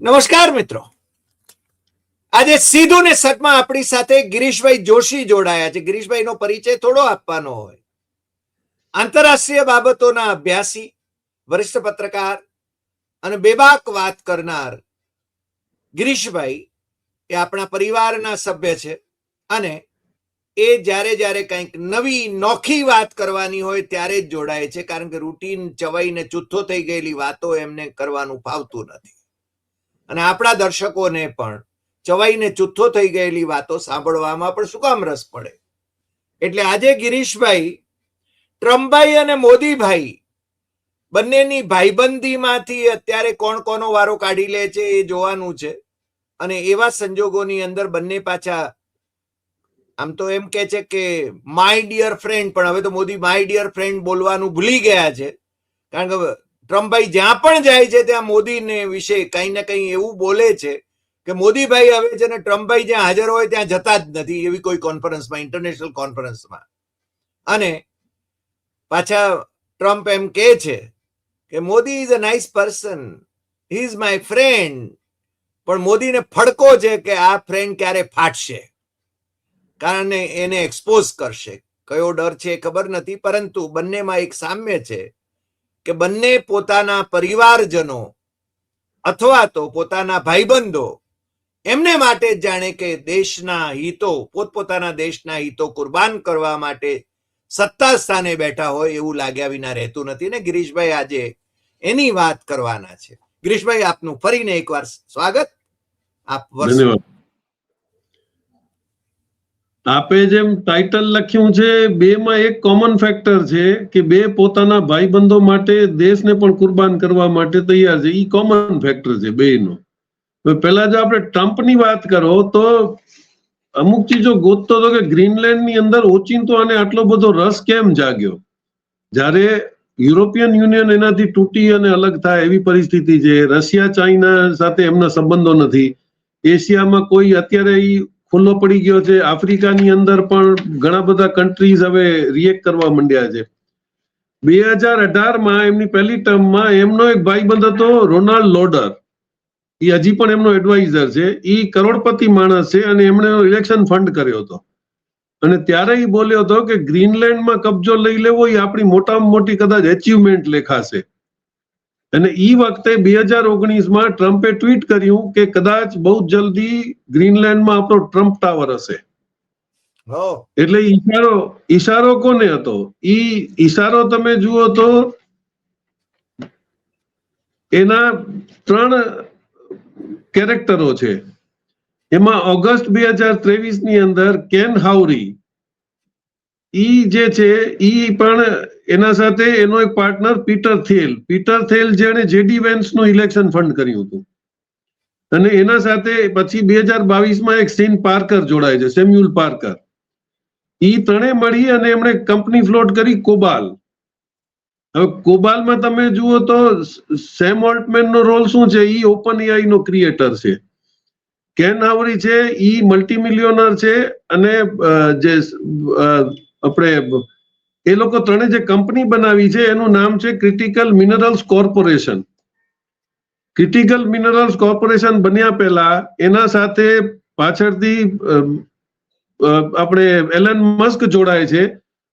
નમસ્કાર મિત્રો. આજે સીધું ને સટમાં આપણી સાથે ગિરીશભાઈ જોશી જોડાયા છે. ગિરીશભાઈનો પરિચય થોડો આપવાનો હોય. આંતરરાષ્ટ્રીય બાબતોના અભ્યાસી, વરિષ્ઠ પત્રકાર અને બેબાક વાત કરનાર ગિરીશભાઈ એ આપણા પરિવારના સભ્ય છે અને એ જ્યારે જ્યારે કંઈક નવી નોખી વાત કરવાની હોય ત્યારે જ જોડાય છે. કારણ કે રૂટીન ચવાઈને ચૂથો થઈ ગયેલી વાતો એમને કરવાનું ફાવતું નથી. અને આપણા દર્શકોને પણ ચવાઈને ચૂથ્થો થઈ ગયેલી વાતો સાંભળવામાં પણ શું કામ રસ પડે? એટલે આજે ગિરીશભાઈ, ટ્રમ્પભાઈ અને મોદીભાઈ બંનેની ભાઈબંધીમાંથી અત્યારે કોણ કોનો વારો કાઢી લે છે એ જોવાનું છે. અને એવા સંજોગોની અંદર બંને પાછા આમ તો એમ કે છે કે માય ડિયર ફ્રેન્ડ પણ હવે તો મોદી માય ડિયર ફ્રેન્ડ બોલવાનું ભૂલી ગયા છે. કારણ કે ટ્રમ્પભાઈ જ્યાં પણ જાય છે, ત્યાં મોદીને વિશે કંઈ ને કંઈ એવું બોલે છે કે મોદીભાઈ હવે છે ને ટ્રમ્પભાઈ જ્યાં હાજર હોય ત્યાં જતા જ નથી, એવી કોઈ કોન્ફરન્સમાં ઇન્ટરનેશનલ કોન્ફરન્સમાં અને પાછા ટ્રમ્પ એમ કહે છે કે Modi is a nice person he is my friend પણ મોદીને ફડકો છે કે આ ફ્રેન્ડ ક્યારે ફાટશે? કારણ એને એક્સપોઝ કરશે. કયો ડર છે ખબર નથી, પરંતુ બંનેમાં એક સામ્ય છે કે બંને પોતાના પરિવારજનો અથવા તો પોતાના ભાઈબંધો એમને માટે જાણે કે દેશના હિતો, પોતપોતાના દેશના હિતો કુરબાન કરવા માટે સત્તા સ્થાને બેઠા હોય એવું લાગ્યા વિના રહેતું નથી. ને ગિરીશભાઈ આજે એની વાત કરવાના છે. ગિરીશભાઈ, આપનું ફરીને એકવાર સ્વાગત. આપ વર્ષ આપે જેમ ટાઇટલ લખ્યું છે બે માં એક કોમન ફેક્ટર છે કે બે પોતાના ભાઈબંધો માટે દેશને પણ કુરબાન કરવા માટે તૈયાર છે. ઈ કોમન ફેક્ટર છે બે હવે પહેલા જો આપણે ટ્રમ્પની વાત કરો, તો અમુક ચીજો ગોતતો હતો કે ગ્રીનલેન્ડની અંદર ઓચિંતો અને આટલો બધો રસ કેમ જાગ્યો? જ્યારે યુરોપિયન યુનિયન એનાથી તૂટી અને અલગ થાય એવી પરિસ્થિતિ છે. રશિયા, ચાઇના સાથે એમના સંબંધો નથી. એશિયામાં કોઈ અત્યારે ખુલ્લો પડી ગયો છે. આફ્રિકાની અંદર પણ ઘણા બધા કન્ટ્રીઝ હવે રિએક્ટ કરવા માંડ્યા છે. બે હજાર અઢારમાં એમની પહેલી ટર્મમાં એમનો એક ભાઈબંધ હતો, રોનાલ્ડ લોડર. એ હજી પણ એમનો એડવાઇઝર છે. એ કરોડપતિ માણસ છે અને એમણે ઇલેક્શન ફંડ કર્યો હતો. અને ત્યારે એ બોલ્યો હતો કે ગ્રીનલેન્ડમાં કબજો લઈ લેવો, એ આપણી મોટામાં મોટી કદાચ એચિવમેન્ટ લેખાશે. અને ઈ વખતે બે હજાર ઓગણીસમાં ટ્રમ્પે ટ્વીટ કર્યું કે કદાચ બહુ જલ્દી ગ્રીનલેન્ડમાં આપણો ટ્રમ્પ ટાવર હશે. એટલે ઈશારો ઈશારો કોને હતો? ઈ ઈશારો તમે જુઓ તો એના ત્રણ કેરેક્ટરો છે. એમાં ઓગસ્ટ બે હજાર ત્રેવીસની અંદર કેન હાઉરી ઈ જે છે ઈ પણ એના સાથે એનો એક partner Peter Thiel Peter Thiel જેણે જેડી વેન્સનું ઇલેક્શન ફંડ કર્યું હતું. અને એના સાથે પછી બે હજાર બાવીસમાં એક સીન પાર્કર જોડાય છે સેમ્યુલ પાર્કર ઈ ત્રણે મળી અને એમણે કંપની ફ્લોટ કરી કોબાલ હવે કોબાલમાં તમે જુઓ તો સેમ ઓલ્ટમેન નો રોલ શું છે? ઈ ઓપન એઆઈ નો ક્રિએટર છે. કેન આવરી છે, ઈ મલ્ટી મિલિયોનર છે અને જે આપણે એ લોકો ત્રણે જે કંપની બનાવી છે એનું નામ છે critical minerals corporation critical minerals corporation બન્યા પહેલા એના સાથે પાછળથી આપણે એલન મસ્ક જોડાય છે.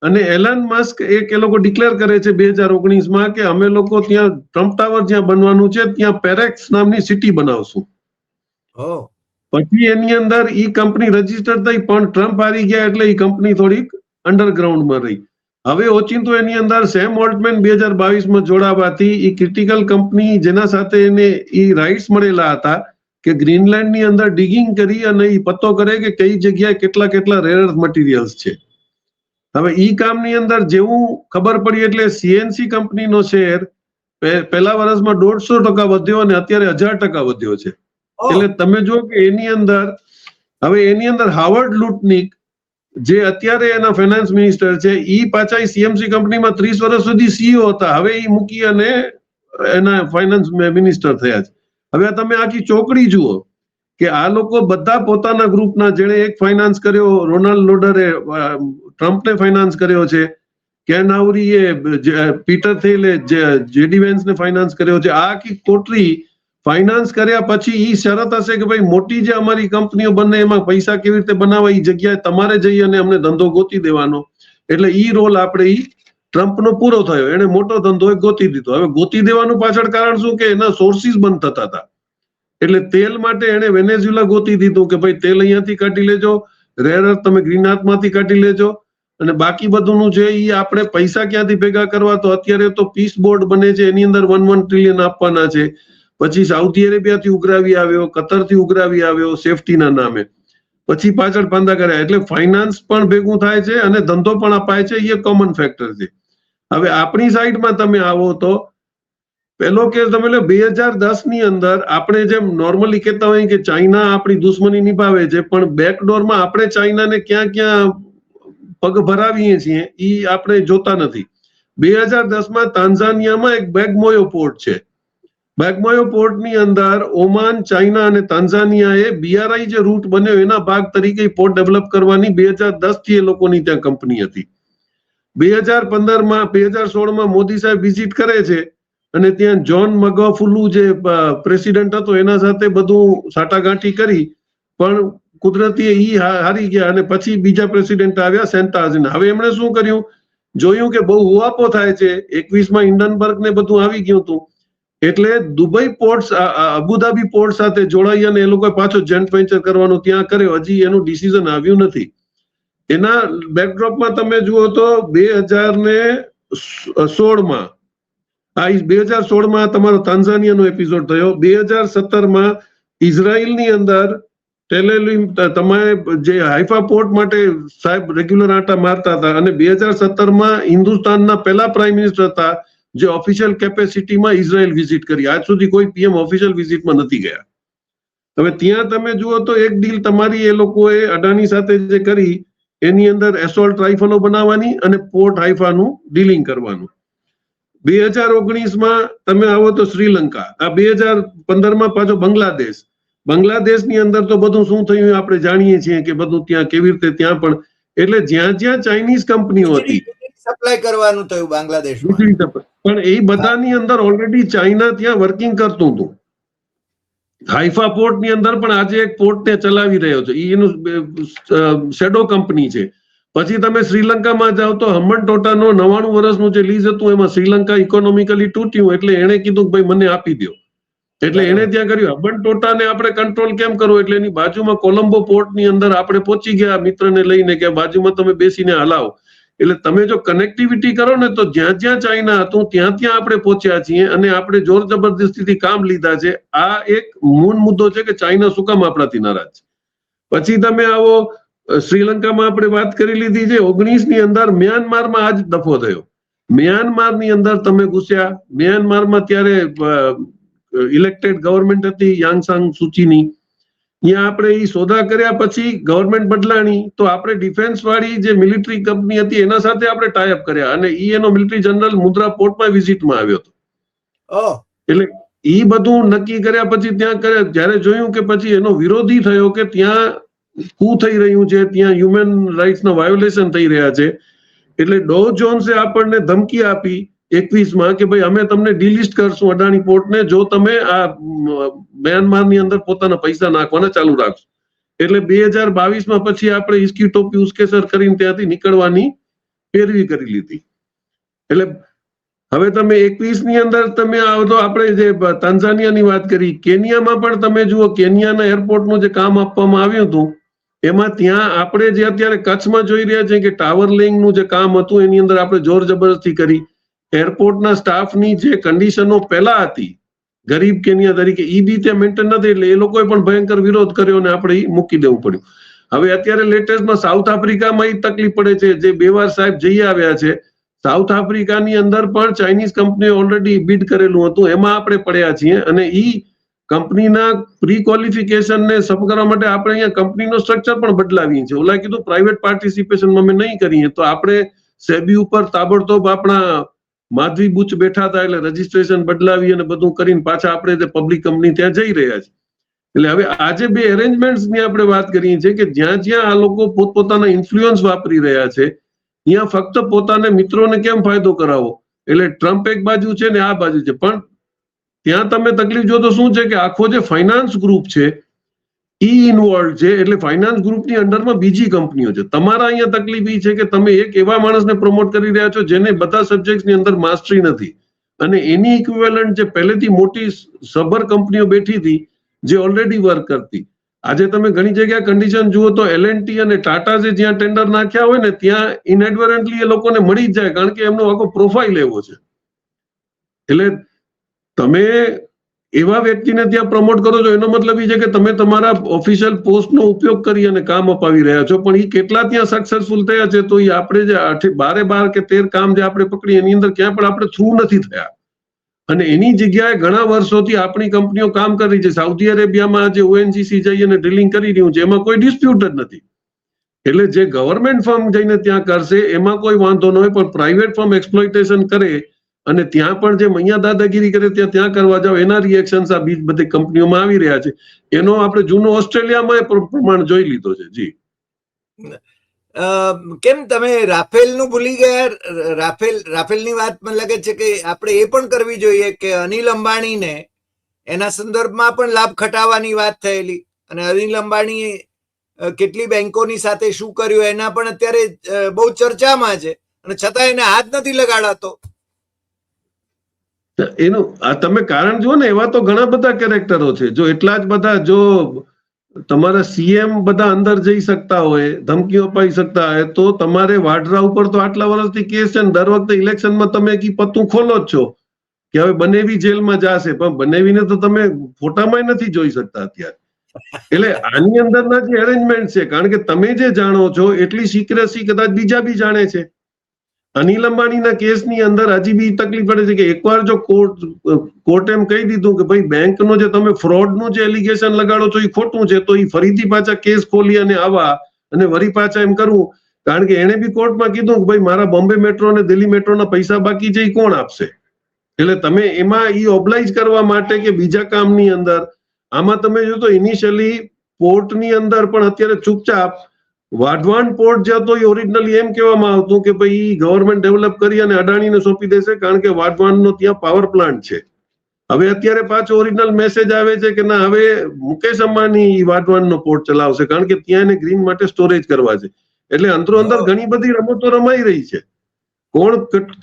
અને એલન મસ્ક એક એ લોકો ડિક્લેર કરે છે બે હજાર ઓગણીસમાં કે અમે લોકો ત્યાં ટ્રમ્પ ટાવર જ્યાં બનવાનું છે ત્યાં પેરેક્સ નામની સિટી બનાવશું. પછી એની અંદર ઈ કંપની રજિસ્ટર થઈ પણ ટ્રમ્પ હારી ગયા એટલે ઈ કંપની થોડીક અંડરગ્રાઉન્ડમાં રહી. હવે ઓચિંતો એની અંદર સેમ ઓલ્ટમેન બે હજાર બાવીસમાં જોડાવાથી એ ક્રિટિકલ કંપની જેના સાથે એને એ રાઇટ્સ મળેલા હતા કે ગ્રીનલેન્ડની અંદર ડિગિંગ કરી અને એ પત્તો કરે કે કઈ જગ્યાએ કેટલા કેટલા રેર મટીરિયલ્સ છે. હવે ઈ કામની અંદર જેવું ખબર પડી એટલે સીએનસી કંપનીનો શેર પહેલા વર્ષમાં દોઢસો ટકા વધ્યો અને અત્યારે હજાર ટકા વધ્યો છે. એટલે તમે જો કે એની અંદર હવે એની અંદર હાવર્ડ લુટનિક જે અત્યારે એના ફાઇનાન્સ મિનિસ્ટર છે એ પાછા સીએમસી કંપનીમાં ત્રીસ વર્ષ સુધી સીઈઓ હતા. હવે એ મૂકી અને એના ફાઇનાન્સ મિનિસ્ટર થયા છે. હવે તમે આખી ચોકડી જુઓ કે આ લોકો બધા પોતાના ગ્રુપના જેણે એક ફાઇનાન્સ કર્યો, રોનાલ્ડ લોડરે ટ્રમ્પને ફાઇનાન્સ કર્યો છે, કેન આવરીએ જે- પીટર થેલે જેડી વેન્સને ફાઇનાન્સ કર્યો છે, આ આખી કોટરી ફાઇનાન્સ કર્યા પછી એ શરત હશે કે ભાઈ મોટી જે અમારી કંપનીઓ બને એમાં પૈસા કેવી રીતે બનાવવા એ જગ્યાએ તમારે જઈ અને અમને ધંધો ગોતી દેવાનો. એટલે ઈ રોલ આપણે ઈ ટ્રમ્પનો પૂરો થયો. એને મોટો ધંધો એ ગોતી દીધો. હવે ગોતી દેવાનું પાછળ કારણ શું કે એના સોર્સિસ બંધ થતા હતા. એટલે તેલ માટે એને વેનેઝ્યુલા ગોતી દીધું કે ભાઈ તેલ અહીંયાથી કાઢી લેજો રેર તમે ગ્રીન હાથમાંથી કાઢી લેજો. અને બાકી બધુંનું જે એ આપણે પૈસા ક્યાંથી ભેગા કરવા, તો અત્યારે તો પીસ બોર્ડ બને છે, એની અંદર વન વન ટ્રિલિયન આપવાના છે. પછી સાઉદી અરેબિયાથી ઉઘરાવી આવ્યો કતરથી ઉઘરાવી આવ્યો સેફટીના નામે. પછી પાછળ પાંદા કર્યા. એટલે ફાઇનાન્સ પણ ભેગું થાય છે અને ધંધો પણ અપાય છે એ કોમન ફેક્ટર છે. હવે આપણી સાઈડમાં તમે આવો તો, પહેલો કેસ તમે લો, બે હજાર દસની અંદર આપણે જેમ નોર્મલી કહેતા હોય કે ચાઇના આપણી દુશ્મની નિભાવે છે, પણ બેકડોરમાં આપણે ચાઇનાને ક્યાં ક્યાં પગ ભરાવીએ છીએ એ આપણે જોતા નથી. બે હજાર દસમાં તાન્ઝાનિયામાં એક બેગમોયો પોર્ટ છે. બેગમોયો પોર્ટની અંદર ઓમાન, ચાઇના અને તાન્ઝાનિયાએ બીઆરઆઈ જે રૂટ બન્યો એના ભાગ તરીકે પોર્ટ ડેવલપ કરવાની બે હજાર દસથી એ લોકોની ત્યાં કંપની હતી. બે હજાર પંદરમાં, બે હજાર સોળમાં મોદી સાહેબ વિઝિટ કરે છે અને ત્યાં જોન મગફુલુ જે પ્રેસિડેન્ટ હતો એના સાથે બધું સાટાગાંઠી કરી, પણ કુદરતી ઈ હારી ગયા અને પછી બીજા પ્રેસિડેન્ટ આવ્યા સેન્ટાઝીન હવે એમણે શું કર્યું? જોયું કે બહુ હુઆપો થાય છે. એકવીસમાં ઇન્ડનબર્ગ ને બધું આવી ગયું હતું. એટલે દુબઈ પોર્ટ અબુધાબી પોર્ટ સાથે જોડાઈ અને એ લોકોએ પાછો જોઈન્ટ વેન્ચર કરવાનું ત્યાં કર્યો. હજી એનું ડિસિઝન આવ્યું નથી. એના બેકડ્રોપમાં તમે જુઓ તો બે હજાર ને સોળમાં, આ બે હજાર સોળમાં તમારો તાન્ઝાનિયાનો એપિસોડ થયો. બે હજાર સત્તરમાં ઇઝરાયલની અંદર ટેલેલિમ તમારે જે હાઇફા પોર્ટ માટે સાહેબ રેગ્યુલર આટા મારતા હતા અને બે હજાર સત્તરમાં હિન્દુસ્તાનના પહેલા પ્રાઇમ મિનિસ્ટર હતા જે ઓફિશિયલ કેપેસિટીમાં ઇઝરાયલ વિઝિટ કરી. આજ સુધી કોઈ પીએમ ઓફિશિયલ વિઝિટમાં નથી ગયા. હવે ત્યાં તમે જુઓ તો એક ડીલ તમારી એ લોકોએ અડાની સાથે જે કરી, એની અંદર એસોલ્ટ રાઇફલો બનાવવાની અને પોર્ટ હાઇફાનું ડીલિંગ કરવાનું. બે હજાર ઓગણીસમાં તમે આવો તો શ્રીલંકા. આ બે હજાર પંદરમાં પાછો બાંગ્લાદેશ. બાંગ્લાદેશની અંદર તો બધું શું થયું આપણે જાણીએ છીએ કે બધું ત્યાં કેવી રીતે ત્યાં પણ. એટલે જ્યાં જ્યાં ચાઇનીઝ કંપનીઓ હતી સપ્લાય કરવાનું થયું બાંગ્લાદેશ પણ એ બધાની અંદર ઓલરેડી ચાઇના ત્યાં વર્કિંગ કરતું હતું. હાઈફા પોર્ટની અંદર પણ આજે એક પોર્ટ ને ચલાવી રહ્યો છે. એનું શેડો કંપની છે. પછી તમે શ્રીલંકામાં જાઓ તો હમણ ટોટાનો નવાણું વર્ષનું જે લીઝ હતું, એમાં શ્રીલંકા ઇકોનોમિકલી તૂટ્યું એટલે એણે કીધું ભાઈ મને આપી દો એટલે એણે ત્યાં કર્યું. હબન ટોટાને આપણે કંટ્રોલ કેમ કરવો? એટલે એની બાજુમાં કોલંબો પોર્ટની અંદર આપણે પહોંચી ગયા મિત્રને લઈને કે બાજુમાં તમે બેસીને હલાવો. એટલે તમે જો કનેક્ટિવિટી કરો ને તો જ્યાં જ્યાં ચાઇના હતું, ત્યાં ત્યાં આપણે પહોંચ્યા છીએ અને આપણે જોર જબરદસ્તીથી કામ લીધા છે. આ એક મૂળ મુદ્દો છે કે ચાઇના શું કામ આપણાથી નારાજ છે. પછી તમે આવો શ્રીલંકામાં આપણે વાત કરી લીધી છે ઓગણીસની અંદર મ્યાનમારમાં આજ દફો થયો. મ્યાનમારની અંદર તમે ઘૂસ્યા. મ્યાનમારમાં ત્યારે ઇલેક્ટેડ ગવર્મેન્ટ હતી, યાંગસાંગ સૂચીની. ત્યાં આપણે એ સોદા કર્યા પછી ગવર્મેન્ટ બદલાણી તો આપણે ડિફેન્સ વાળી જે મિલિટરી કંપની હતી એના સાથે આપણે ટાઈઅપ કર્યા અને ઈ એનો મિલિટરી જનરલ મુદ્રા પોર્ટમાં વિઝિટમાં આવ્યો હતો. એટલે ઈ બધું નક્કી કર્યા પછી ત્યાં કરે જ્યારે જોયું કે પછી એનો વિરોધી થયો કે ત્યાં કુ થઈ રહ્યું છે ત્યાં હ્યુમન રાઇટ્સના વાયોલેશન થઈ રહ્યા છે એટલે ડો જોન્સે આપણને ધમકી આપી એકવીસમાં કે ભાઈ અમે તમને ડિલિસ્ટ કરશું અડાણી પોર્ટને જો તમે આ મ્યાનમારની અંદર પોતાના પૈસા નાખવાના ચાલુ રાખશો. એટલે બે હજાર બાવીસમાં પછી આપણે ઇસ્કી ટોપી ઉસ્કેસર કરીને ત્યાંથી નીકળવાની પેરવી કરી લીધી. એટલે હવે તમે એકવીસની અંદર તમે આવો તો આપણે જે તાન્ઝાનિયાની વાત કરી, કેનિયામાં પણ તમે જુઓ, કેનિયાના એરપોર્ટનું જે કામ આપવામાં આવ્યું હતું, એમાં ત્યાં આપણે જે અત્યારે કચ્છમાં જોઈ રહ્યા છીએ કે ટાવરનું જે કામ હતું, એની અંદર આપણે જોર જબરદસ્તી કરી. એરપોર્ટના સ્ટાફની જે કન્ડિશનો પહેલા હતી, ગરીબ કેનિયા તરીકે એ બી ત્યાં મેન્ટેન નથી એટલે એ લોકોએ પણ ભયંકર વિરોધ કર્યો અને આપણે મૂકી દેવું પડ્યું. હવે અત્યારે લેટેસ્ટમાં સાઉથ આફ્રિકામાં એ તકલીફ પડે છે. જે બે વાર સાહેબ જઈ આવ્યા છે સાઉથ આફ્રિકાની અંદર પણ ચાઇનીઝ કંપનીઓ ઓલરેડી બીડ કરેલું હતું. એમાં આપણે પડ્યા છીએ અને એ કંપનીના પ્રી ક્વોલિફિકેશન ને સબ કરવા માટે આપણે અહીંયા કંપનીનો સ્ટ્રક્ચર પણ બદલાવીએ છીએ. ઓલા કીધું પ્રાઇવેટ પાર્ટિસિપેશનમાં અમે નહીં કરીએ. તો આપણે સેબી ઉપર તાબડતોબ આપણા માધવી બુચ બેઠા હતા એટલે રજીસ્ટ્રેશન બદલાવી અને બધું કરીને પાછા આપણે તે પબ્લિક કંપની ત્યાં જઈ રહ્યા છે. એટલે હવે આજે બે અરેન્જમેન્ટ્સની આપણે વાત કરીએ છીએ કે જ્યાં જ્યાં આ લોકો પોતપોતાના ઇન્ફ્લુઅન્સ વાપરી રહ્યા છે, ત્યાં ફક્ત પોતાને મિત્રોને કેમ ફાયદો કરાવો? એટલે ટ્રમ્પ એક બાજુ છે ને આ બાજુ છે. પણ ત્યાં તમે તકલીફ જો તો શું છે કે આખો જે ફાઇનાન્સ ગ્રુપ છે ઈ છે, એટલે ફાઇનાન્સ ગ્રુપની અંડરમાં બીજી કંપનીઓ છે. તમારા અહીંયા તકલીફ એ છે કે તમે એક એવા માણસને પ્રમોટ કરી રહ્યા છો જેને બધા સબ્જેક્ટની અંદર માસ્ટરી નથી. અને એની ઇક્વિવેલન્ટ જે પહેલેથી મોટી સબર કંપનીઓ બેઠી હતી, જે ઓલરેડી વર્ક કરતી. આજે તમે ઘણી જગ્યાએ કન્ડિશન જુઓ તો એલએનટી અને ટાટા જે જ્યાં ટેન્ડર નાખ્યા હોય ને, ત્યાં ઇનએડવરન્ટલી એ લોકોને મળી જ જાય, કારણ કે એમનો આખો પ્રોફાઇલ એવો છે. એટલે તમે એવા વ્યક્તિને ત્યાં પ્રમોટ કરો છો, એનો મતલબ એ છે કે તમે તમારા ઓફિશિયલ પોસ્ટનો ઉપયોગ કરી અને કામ અપાવી રહ્યા છો. પણ એ કેટલા ત્યાં સક્સેસફુલ થયા છે, તો એ આપણે જે આઠે બારે બાર કે તેર કામ જે આપણે પકડી, એની અંદર ક્યાં પણ આપણે થ્રુ નથી થયા. અને એની જગ્યાએ ઘણા વર્ષોથી આપણી કંપનીઓ કામ કરી છે. સાઉદી અરેબિયામાં જે ઓએનજીસી જઈ અને ડ્રિલિંગ કરી રહ્યું છે, એમાં કોઈ ડિસ્પ્યુટ જ નથી. એટલે જે ગવર્મેન્ટ ફર્મ જઈને ત્યાં કરશે, એમાં કોઈ વાંધો ન હોય, પણ પ્રાઇવેટ ફર્મ એક્સપ્લોઇટેશન કરે અને ત્યાં પણ જે મૈયા દાદાગીરી કરે, ત્યાં ત્યાં કરવા જાવ એના રિએક્શન આ બીજ બધી કંપનીઓમાં આવી રહ્યા છે. એનો આપણે જૂનો ઓસ્ટ્રેલિયામાં પ્રમાણ જોઈ લીધો છે. જી. કેમ તમે રાફેલનું ભૂલી ગયા? રાફેલ, રાફેલની વાત મને લાગે છે કે આપણે એ પણ કરવી જોઈએ કે અનિલ અંબાણીને એના સંદર્ભમાં પણ લાભ ખટાવવાની વાત થયેલી. અને અનિલ અંબાણી કેટલી બેંકોની સાથે શું કર્યું એના પણ અત્યારે બહુ ચર્ચામાં છે. અને છતાં એને હાથ નથી લગાડાતો. એનું, આ તમે કારણ જુઓ ને, એવા તો ઘણા બધા કેરેક્ટરો છે. જો એટલા જ બધા, જો તમારા સીએમ બધા અંદર જઈ શકતા હોય, ધમકીઓ અપાઈ શકતા હોય, તો તમારે વાડરા ઉપર તો આટલા વર્ષથી કેસ છે ને, દર વખતે ઇલેક્શનમાં તમે કી પત્તું ખોલો જ છો કે હવે બનેવી જેલમાં જાશે. પણ બનેવીને તો તમે ફોટામાં નથી જોઈ શકતા અત્યારે. એટલે આની અંદરના જે અરેન્જમેન્ટ છે, કારણ કે તમે જે જાણો છો, એટલી સિક્રેસી કદાચ બીજા બી જાણે છે. અનિલ અંબાણીના કેસની અંદર હજી બી તકલીફ પડે છે કે એકવાર જો કોર્ટ કોર્ટ એમ કહી દીધું કે ભાઈ બેંકનો જે તમે ફ્રોડનું જે એલિગેશન લગાડો છો એ ખોટું છે, તો એ ફરીથી પાછા કેસ ખોલી અને આવા અને વરી પાછા એમ કરવું કારણ કે એણે બી કોર્ટમાં કીધું કે ભાઈ મારા બોમ્બે મેટ્રો અને દિલ્હી મેટ્રોના પૈસા બાકી છે, એ કોણ આપશે? એટલે તમે એમાં એ ઓબ્લાઇઝ કરવા માટે કે બીજા કામની અંદર, આમાં તમે જો ઇનિશિયલી પોર્ટની અંદર પણ અત્યારે ચૂપચાપ વાઢવાણ પોર્ટ જ્યાં તો ઓરિજિનલી એમ કહેવામાં આવતું કે ભાઈ ગવર્મેન્ટ ડેવલપ કરી અને અડાણીને સોંપી દેશે કારણ કે વાઢવાણનો ત્યાં પાવર પ્લાન્ટ છે. હવે અત્યારે પાછો ઓરિજિનલ મેસેજ આવે છે કે ના હવે મુકેશ અંબાણી વાઢવાણનો પોર્ટ ચલાવશે કારણ કે ત્યાં એને ગ્રીન માટે સ્ટોરેજ કરવા છે. એટલે અંદરો અંદર ઘણી બધી રમતો રમાઈ રહી છે. કોણ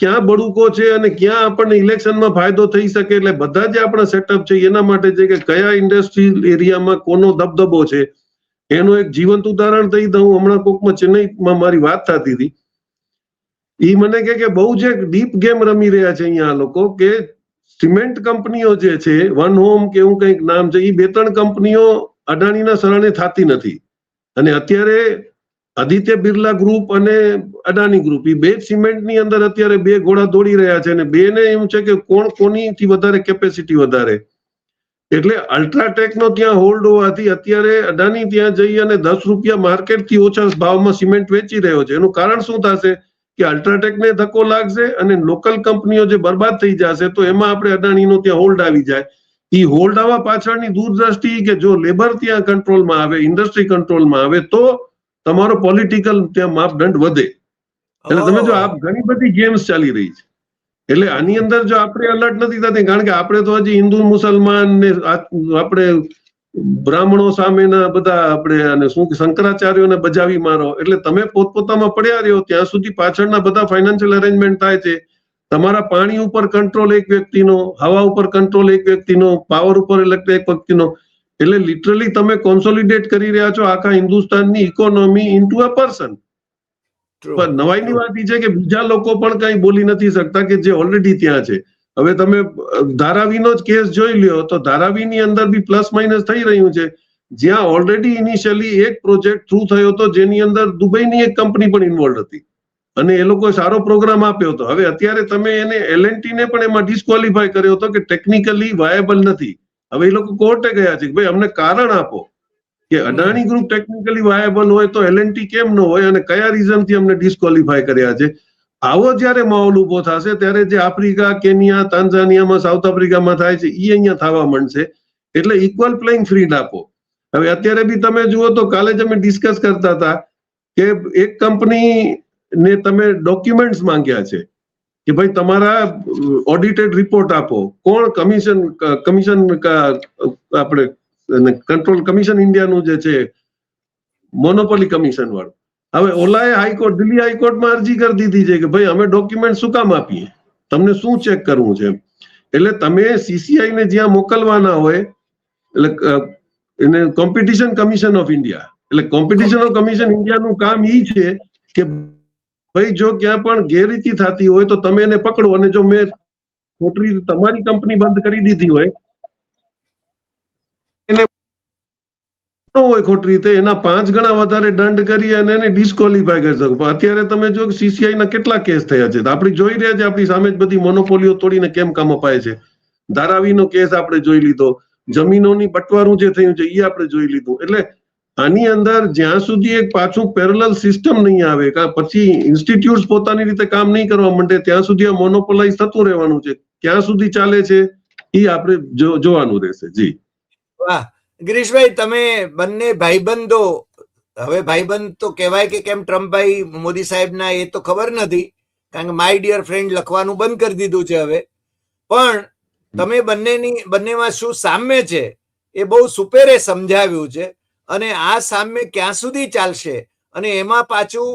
ક્યાં બળુકો છે અને ક્યાં આપણને ઇલેક્શનમાં ફાયદો થઈ શકે એટલે બધા જે આપણા સેટઅપ છે. એના માટે છે કે કયા ઇન્ડસ્ટ્રીયલ એરિયામાં કોનો દબદબો છે એનું એક જીવંત ઉદાહરણ થઈ દઉં, હમણાં કોકમાં ચેન્નઈમાં મારી વાત થતી હતી. એ મને કહે કે બહુ જ એક ડીપ ગેમ રમી રહ્યા છે અહીંયા આ લોકો, કે સિમેન્ટ કંપનીઓ જે છે, વન હોમ કે એવું કંઈક નામ છે એ બે ત્રણ કંપનીઓ અદાણીના શરણે થતી નથી. અને અત્યારે આદિત્ય બિરલા ગ્રુપ અને અદાણી ગ્રુપ એ બે સિમેન્ટની અંદર અત્યારે બે ઘોડા દોડી રહ્યા છે અને બેને એમ છે કે કોણ કોનીથી વધારે કેપેસિટી વધારે? એટલે અલ્ટ્રાટેકનો ત્યાં હોલ્ડ હોવાથી અત્યારે અદાની ત્યાં જઈ અને દસ રૂપિયા માર્કેટથી ઓછા ભાવમાં સિમેન્ટ વેચી રહ્યો છે. એનું કારણ શું થશે? કે અલ્ટ્રાટેકને ધક્કો લાગશે અને લોકલ કંપનીઓ જે બરબાદ થઈ જશે તો એમાં આપણે અદાણીનો ત્યાં હોલ્ડ આવી જાય. એ હોલ્ડ આવવા પાછળની દૂરદ્રષ્ટિ કે જો લેબર ત્યાં કંટ્રોલમાં આવે ઇન્ડસ્ટ્રી કંટ્રોલમાં આવે તો તમારો પોલિટિકલ ત્યાં માપદંડ વધે. એટલે તમે જો આ ઘણી બધી ગેમ્સ ચાલી રહી છે. એટલે આની અંદર જો આપણે અલર્ટ નથી થતી, કારણ કે આપણે તો હજી હિન્દુ, મુસલમાન ને આપણે બ્રાહ્મણો સામેના બધા આપણે અને શું શંકરાચાર્યોને બજાવી મારો. એટલે તમે પોતપોતામાં પડ્યા રહ્યો, ત્યાં સુધી પાછળના બધા ફાઇનાન્શિયલ અરેન્જમેન્ટ થાય છે. તમારા પાણી ઉપર કંટ્રોલ એક વ્યક્તિનો, હવા ઉપર કંટ્રોલ એક વ્યક્તિનો પાવર ઉપર ઇલેક્ટ એક વ્યક્તિનો. એટલે લિટરલી તમે કોન્સોલિડેટ કરી રહ્યા છો આખા હિન્દુસ્તાનની ઇકોનોમી ઇન્ટુ અ પર્સન પણ નવાઈની વાત એ છે કે બીજા લોકો પણ કઈ બોલી નથી શકતા કે જે ઓલરેડી ત્યાં છે. હવે તમે ધારાવીનો જ કેસ જોઈ લ્યો તો ધારાવીની અંદર બી પ્લસ માઇનસ થઈ રહ્યું છે. જ્યાં ઓલરેડી ઇનિશિયલી એક પ્રોજેક્ટ થ્રુ થયો હતો જેની અંદર દુબઈની એક કંપની પણ ઇન્વોલ્વ હતી. અને એ લોકોએ સારો પ્રોગ્રામ આપ્યો હતો હવે અત્યારે તમે એને એલએનટીને પણ એમાં ડિસ્કવોલિફાય કર્યો હતો કે ટેકનિકલી વાયેબલ નથી. હવે એ લોકો કોર્ટે ગયા છે કે ભાઈ અમને કારણ આપો. કે અદાણી ગ્રુપ ટેકનિકલી વાયેબલ હોય તો એલએનટી કેમ ન હોય અને કયા રીઝનથી અમને ડિસ્કોલિફાય કર્યા છે? આવો જ્યારે માહોલ ઊભો થશે, ત્યારે જે આફ્રિકા, કેનિયા તાન્ઝાનિયામાં સાઉથ આફ્રિકામાં થાય છે એ અહીંયા થવા માંડશે. એટલે ઇક્વલ પ્લેઇંગ ફિલ્ડ આપો. હવે અત્યારે બી તમે જુઓ તો કાલે જ અમે ડિસ્કસ કરતા હતા કે એક કંપની ને તમે ડોક્યુમેન્ટ્સ માંગ્યા છે કે ભાઈ તમારા ઓડિટેડ રિપોર્ટ આપો. કોણ કમિશન કમિશન આપણે કંટ્રોલ કમિશન ઇન્ડિયાનું જે છે મોનોપોલી કમિશન વાળું. હવે ઓલાએ હાઈકોર્ટ દિલ્હી હાઈકોર્ટમાં અરજી કરી દીધી છે કે ભાઈ અમે ડોક્યુમેન્ટ શું કામ આપીએ? તમને શું ચેક કરવું છે? એટલે તમે સીસીઆઈ ને જ્યાં મોકલવાના હોય, એટલે એને કોમ્પિટિશન કમિશન ઓફ ઇન્ડિયા એટલે કોમ્પિટિશન ઓફ કમિશન ઇન્ડિયાનું કામ ઈ છે કે ભાઈ જો ક્યાં પણ ગેરરીતિ થતી હોય તો તમે એને પકડો અને જો મેં ખોટરી તમારી કંપની બંધ કરી દીધી હોય ન હોય ખોટી રીતે એના પાંચ ગણા વધારે દંડ કરી અને એને ડિસ્કોલિફાય કરી શકો. અત્યારે તમે જો સીસીઆઈ ના કેટલા કેસ થયા છે. આપણે જોઈ રહ્યા છે આપણી સામે જ બધી મોનોપોલીઓ તોડીને કેમ કામ અપાય છે. ધારાવીનો કેસ આપણે જોઈ લીધો. જમીનોની બટવારું જે થયું છે એ આપણે જોઈ લીધું. એટલે આની અંદર જ્યાં સુધી એક પાછું પેરેલલ સિસ્ટમ નહીં આવે પછી ઇન્સ્ટિટ્યૂટ પોતાની રીતે કામ નહીં કરવા માંડે, ત્યાં સુધી આ મોનોપોલાઇઝ થતું રહેવાનું છે. ક્યાં સુધી ચાલે છે એ આપણે જોવાનું રહેશે. જી. વાહ. ગિરીશભાઈ, તમે બંને ભાઈબંધો, હવે ભાઈબંધ તો કહેવાય કે કેમ ટ્રમ્પભાઈ, મોદી સાહેબના એ તો ખબર નથી, કારણ કે માય ડિયર ફ્રેન્ડ લખવાનું બંધ કરી દીધું છે હવે. પણ તમે બંનેની, બંનેમાં શું સામ્ય છે એ બહુ સુપેરે સમજાવ્યું છે અને આ સામ્ય ક્યાં સુધી ચાલશે? અને એમાં પાછું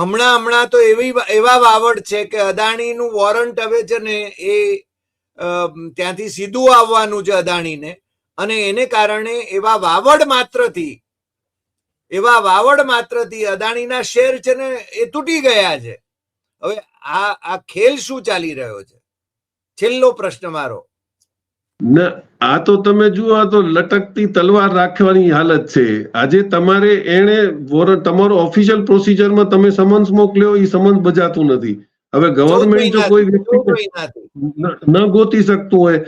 હમણાં હમણાં તો એવી, એવા વાવડ છે કે અદાણીનું વોરંટ હવે છે ને એ ત્યાંથી સીધું આવવાનું છે અદાણીને. અને એને કારણે એવા વાવડ માત્રથી, એવા વાવડ માત્રથી અદાણીના શેર છે ને એ તૂટી ગયા છે. હવે આ આ ખેલ શું ચાલી રહ્યો છે? છેલ્લો પ્રશ્ન મારો. ના, આ તો તમે જુઓ, આ તો લટકતી તલવાર રાખવાની હાલત છે. આજે તમારે એને વોરંટ, તમારો ઓફિશિયલ પ્રોસિજરમાં તમે સમન્સ મોકલ્યો એ સમન્સ બજાતું નથી. હવે ગવર્મેન્ટ જો કોઈ વ્યક્તિ ન ન ગોતી શકતું હોય.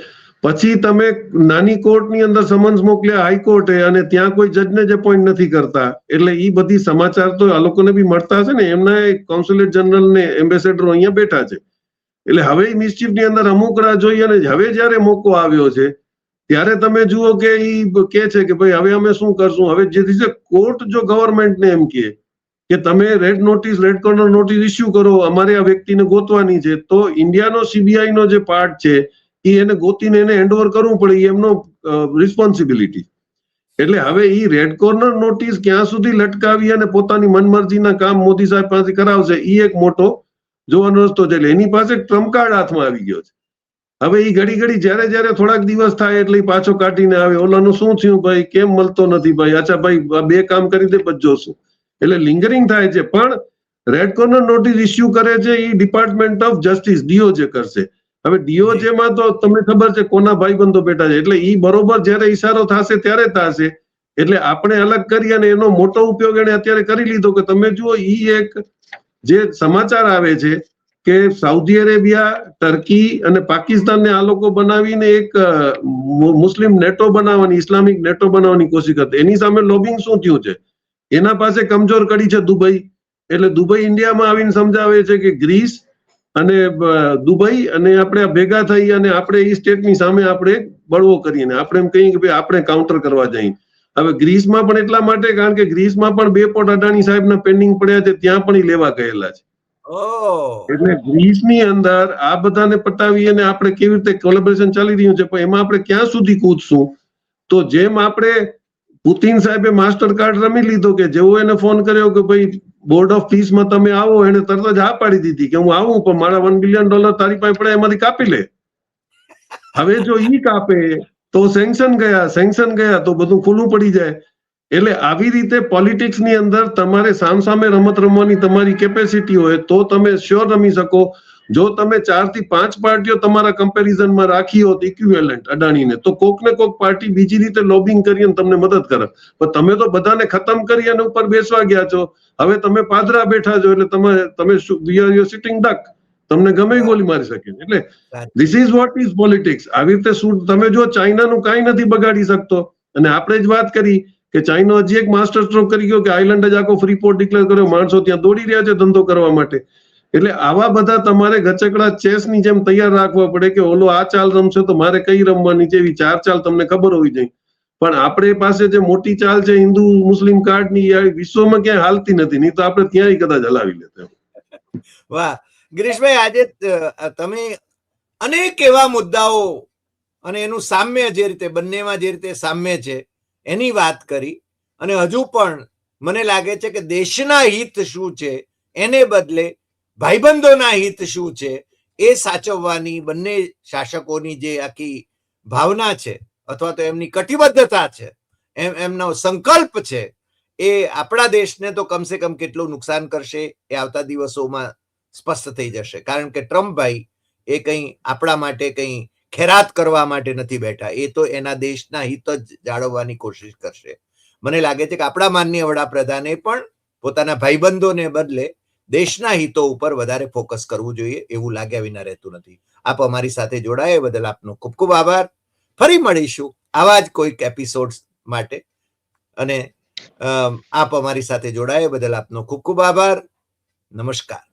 પછી તમે નાની કોર્ટની અંદર સમન્સ મોકલ્યા હાઈકોર્ટે અને ત્યાં કોઈ જજને જ એપોઇન્ટ નથી કરતા. એટલે એ બધી સમાચાર તો આ લોકોને બી મળતા હશે ને એમના કોન્સ્યુલેટ જનરલ ને એમ્બેસેડરો અહીંયા બેઠા છે. એટલે હવે મિસ્ચીફની અંદર અમુક રાહ જોઈએ અને હવે જયારે મોકો આવ્યો છે ત્યારે તમે જુઓ કે ઈ કે છે કે ભાઈ હવે અમે શું કરશું? હવે જેથી કોર્ટ જો ગવર્મેન્ટને એમ કહે કે તમે red notice red corner notice issue કરો, અમારે આ વ્યક્તિને ગોતવાની છે, તો ઇન્ડિયાનો સીબીઆઈ નો જે પાર્ટ છે, એ એને ગોતીને એને હેન્ડઓવર કરવું પડે, એ એમનો રિસ્પોન્સિબિલિટી એટલે હવે એ રેડ કોર્નર નોટિસ ક્યાં સુધી લટકાવી અને પોતાની મનમરજીના કામ મોદી સાહેબ પાસે કરાવશે એ એક મોટો જોવાનો રસ્તો છે. એટલે એની પાસે ટ્રમ્પ કાર્ડ હાથમાં આવી ગયો છે. હવે ઈ ઘડી ઘડી જ્યારે જ્યારે થોડાક દિવસ થાય એટલે પાછો કાઢીને આવે. ઓલાનું શું થયું ભાઈ? કેમ મળતો નથી ભાઈ? અચ્છા ભાઈ બે કામ કરી દે પછી જોશું. એટલે લિંગરિંગ થાય છે. પણ રેડ કોર્નર નોટિસ ઇસ્યુ કરે છે એ ડિપાર્ટમેન્ટ ઓફ જસ્ટિસ ડીઓજે કરશે. હવે ડીઓજે માં તો તમને ખબર છે કોના ભાઈબંધો બેઠા છે. એટલે એ બરોબર જ્યારે ઈશારો થશે ત્યારે થશે. એટલે આપણે અલગ કરી અને એનો મોટો ઉપયોગ એને અત્યારે કરી લીધો કે તમે જુઓ એ એક જે સમાચાર આવે છે કે સાઉદી અરેબિયા ટર્કી અને પાકિસ્તાનને આ લોકો બનાવીને એક મુસ્લિમ નેટો બનાવવાની ઇસ્લામિક નેટો બનાવવાની કોશિશ કરતા એની સામે લોબિંગ શું થયું છે? એના પાસે કમજોર કડી છે દુબઈ. એટલે દુબઈ ઇન્ડિયામાં આવીને સમજાવે છે કે ગ્રીસ અને દુબઈ અને આપણે ભેગા થઈ અને આપણે એ સ્ટેટની સામે આપણે બળવો કરીને આપણે એમ કહીએ કે ભાઈ આપણે કાઉન્ટર કરવા જઈએ હવે ગ્રીસમાં પણ એટલા માટે કારણ કે ગ્રીસમાં પણ બે પોટ અદાણી સાહેબના પેન્ડિંગ પડ્યા છે ત્યાં પણ લેવા ગયેલા છે. એટલે ગ્રીસની અંદર આ બધાને પટાવી અને આપણે કેવી રીતે કોલેબોરેશન ચાલી રહ્યું છે પણ એમાં આપણે ક્યાં સુધી કૂદશું? તો જેમ આપણે પુતિન સાહેબે માસ્ટર કાર્ડ રમી લીધો કે જેવો એને ફોન કર્યો કે ભાઈ બોર્ડ ઓફ પીસમાં તમે આવો, એને તરત જ હા પાડી દીધી કે હું આવું, પણ મારા વન બિલિયન ડોલર તારી પાસે પડે, એમાંથી કાપી લે. હવે જો ઈ કાપે, તો સેન્કશન ગયા સેન્કશન ગયા, તો બધું ખુલ્લું પડી જાય. એટલે આવી રીતે પોલિટિક્સની અંદર તમારે સામસામે રમત રમવાની તમારી કેપેસિટી હોય, તો તમે શ્યોર રમી શકો. જો તમે ચારથી પાંચ પાર્ટીઓ તમારા કમ્પેરિઝનમાં રાખી હોત ઇક્વિવેલન્ટ અડાણીને તો કોક ને કોક પાર્ટી બીજી રીતે લોબિંગ કરી અને તમને મદદ કરે. પણ તમે તો બધાને ખતમ કરી અને ઉપર બેસવા ગયા છો. હવે તમે પાદરા બેઠા છો એટલે તમે તમે યુ સિટિંગ ડક તમને ગમે ગોલી મારી શકે. એટલે this is what is politics આવી રીતે શું તમે જો ચાઇનાનું કાંઈ નથી બગાડી શકતો. અને આપણે જ વાત કરી કે ચાઇનો હજી એક માસ્ટર સ્ટ્રોક કરી ગયો કે આઈલેન્ડ જ આખો ફ્રી પોર્ટ ડિક્લેર કર્યો. માણસો ત્યાં દોડી રહ્યા છે ધંધો કરવા માટે. એટલે આવા બધા તમારે ગચકડા ચેસની જેમ તૈયાર રાખવા પડે કે ઓલો આ ચાલ રમશે તો મારે કઈ રમવાની છે એવી ચાર ચાલ તમને ખબર હોવી જોઈએ. પણ આપણે પાસે જે મોટી ચાલ છે હિન્દુ, મુસ્લિમ કાર્ડની એ વિશ્વમાં ક્યાંય હાલતી નથી. નહીં તો આપણે ત્યાંય કદાચ હલાવી લેતા વાહ. ગિરીશભાઈ, આજે તમે અનેક એવા મુદ્દાઓ અને એનું સામ્ય જે રીતે, બંનેમાં જે રીતે સામ્ય છે, એની વાત કરી. અને હજુ પણ મને લાગે છે કે દેશના હિત શું છે, એને બદલે ભાઈબંધોના હિત શું છે એ સાચવવાની બંને શાસકોની જે આખી ભાવના છે અથવા તો એમની કટિબદ્ધતા છે, એમ, એમનો સંકલ્પ છે, એ આપણા દેશને તો કમસે કમ કેટલું નુકસાન કરશે એ આવતા દિવસોમાં સ્પષ્ટ થઈ જશે. કારણ કે ટ્રમ્પભાઈ એ કંઈ આપણા માટે કંઈ ખેરાત કરવા માટે નથી બેઠા. એ તો એના દેશના હિત જ જાળવવાની કોશિશ કરશે. મને લાગે છે કે આપણા માનનીય વડાપ્રધાને પણ પોતાના ભાઈબંધોને બદલે દેશના હિતો ઉપર વધારે ફોકસ કરવું જોઈએ એવું લાગ્યા વિના રહેતું નથી. આપ અમારી સાથે જોડાયા બદલ આપનો ખૂબ ખૂબ આભાર. ફરી મળીશું આવા જ કોઈક એપિસોડ માટે. અને આપ અમારી સાથે જોડાયા બદલ આપનો ખૂબ ખૂબ આભાર. નમસ્કાર.